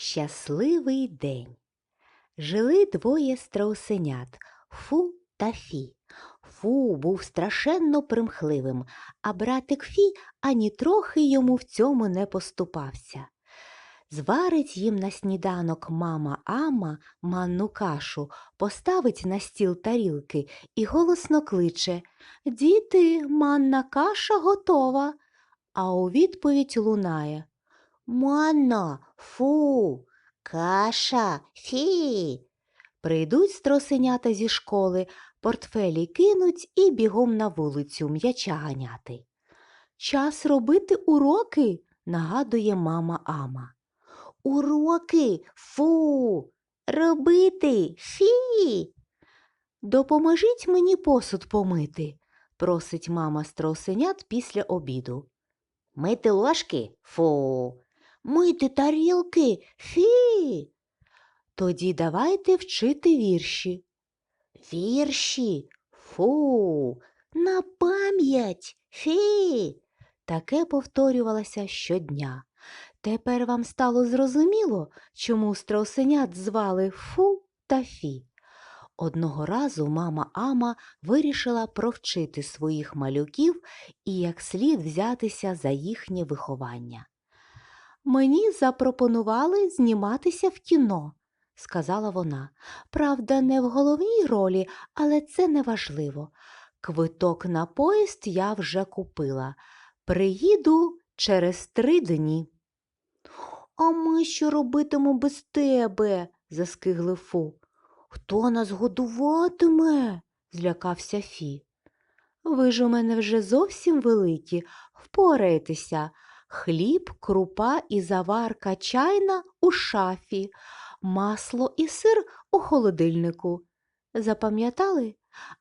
Щасливий день. Жили двоє страусенят Фу та Фі. Фу був страшенно примхливим, а братик Фі ані трохи йому в цьому не поступався. Зварить їм на сніданок мама Ама манну кашу, поставить на стіл тарілки і голосно кличе Діти, манна каша готова. А у відповідь лунає Манна, фу, каша, фі. Прийдуть страусенята зі школи, портфелі кинуть і бігом на вулицю м'яча ганяти. Час робити уроки, нагадує мама Ама. Уроки, фу, робити, фі. Допоможіть мені посуд помити, просить мама страусенят після обіду. Мити ложки? Фу. Мити тарілки? Фі. Тоді давайте вчити вірші. Вірші? Фу. На пам'ять. Фі. Таке повторювалося щодня. Тепер вам стало зрозуміло, чому страусенят звали Фу та Фі. Одного разу мама Ама вирішила провчити своїх малюків і як слід взятися за їхнє виховання. Мені запропонували зніматися в кіно, сказала вона. Правда, не в головній ролі, але це не важливо. Квиток на поїзд я вже купила. Приїду через три дні. А ми що робитимо без тебе? заскиглив Фу. Хто нас годуватиме? злякався Фі. Ви ж у мене вже зовсім великі, впорайтеся. Хліб, крупа і заварка чайна у шафі, масло і сир у холодильнику. Запам'ятали?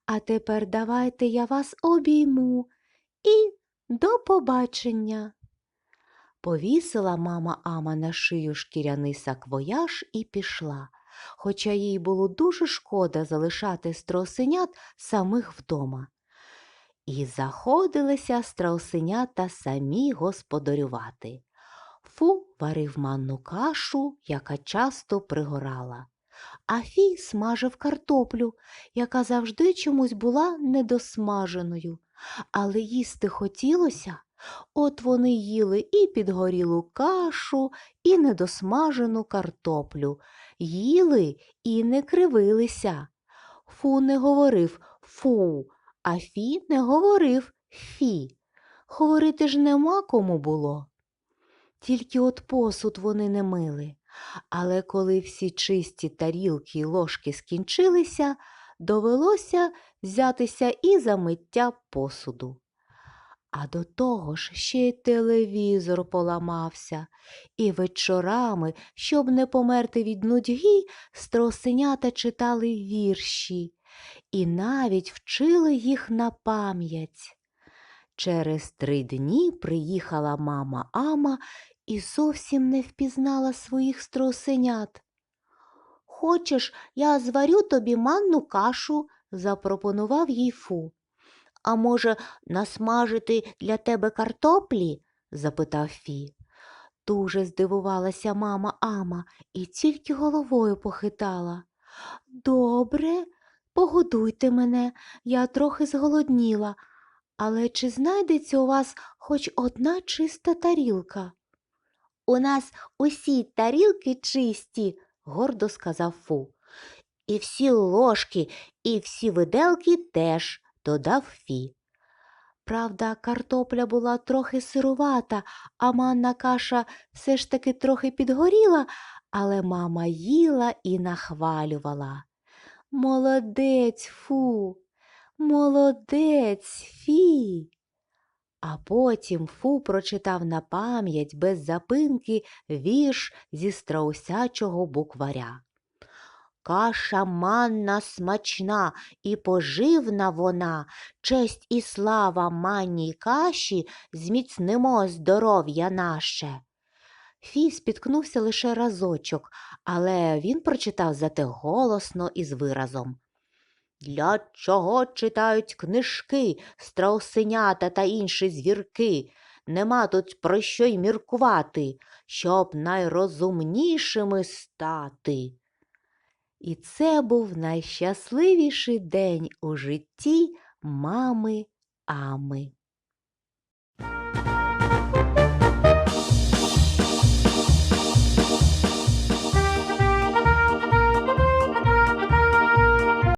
А тепер давайте я вас обійму і до побачення. Повісила мама Ама на шию шкіряний саквояж і пішла, хоча їй було дуже шкода залишати страусенят самих вдома. І заходилися страусенята самі господарювати. Фу варив манну кашу, яка часто пригорала, а Фій смажив картоплю, яка завжди чомусь була недосмаженою, але їсти хотілося. От вони їли і підгорілу кашу, і недосмажену картоплю, їли і не кривилися. Фу не говорив фу, а Фі не говорив фі. Говорити ж нема кому було. Тільки от посуд вони не мили. Але коли всі чисті тарілки й ложки скінчилися, довелося взятися і за миття посуду. А до того ж ще й телевізор поламався, і вечорами, щоб не померти від нудьги, страусенята читали вірші і навіть вчили їх на пам'ять. Через три дні приїхала мама Ама і зовсім не впізнала своїх страусенят. Хочеш, я зварю тобі манну кашу, запропонував їй Фу. А може, насмажити для тебе картоплі? запитав Фі. Дуже здивувалася мама Ама і тільки головою похитала. Добре, погодуйте мене, я трохи зголодніла, але чи знайдеться у вас хоч одна чиста тарілка? У нас усі тарілки чисті, гордо сказав Фу. І всі ложки, і всі виделки теж додав Фі. Правда, картопля була трохи сирувата, а манна каша все ж таки трохи підгоріла, але мама їла і нахвалювала. Молодець, фу, молодець, фі. А потім Фу прочитав на пам'ять без запинки вірш зі страусячого букваря. Каша манна смачна і поживна вона, честь і слава манній каші, зміцнимо здоров'я наше. Фі спіткнувся лише разочок, але він прочитав зате голосно і з виразом. Для чого читають книжки, страусенята та інші звірки? Нема тут про що й міркувати, щоб найрозумнішими стати. І це був найщасливіший день у житті мами Ами.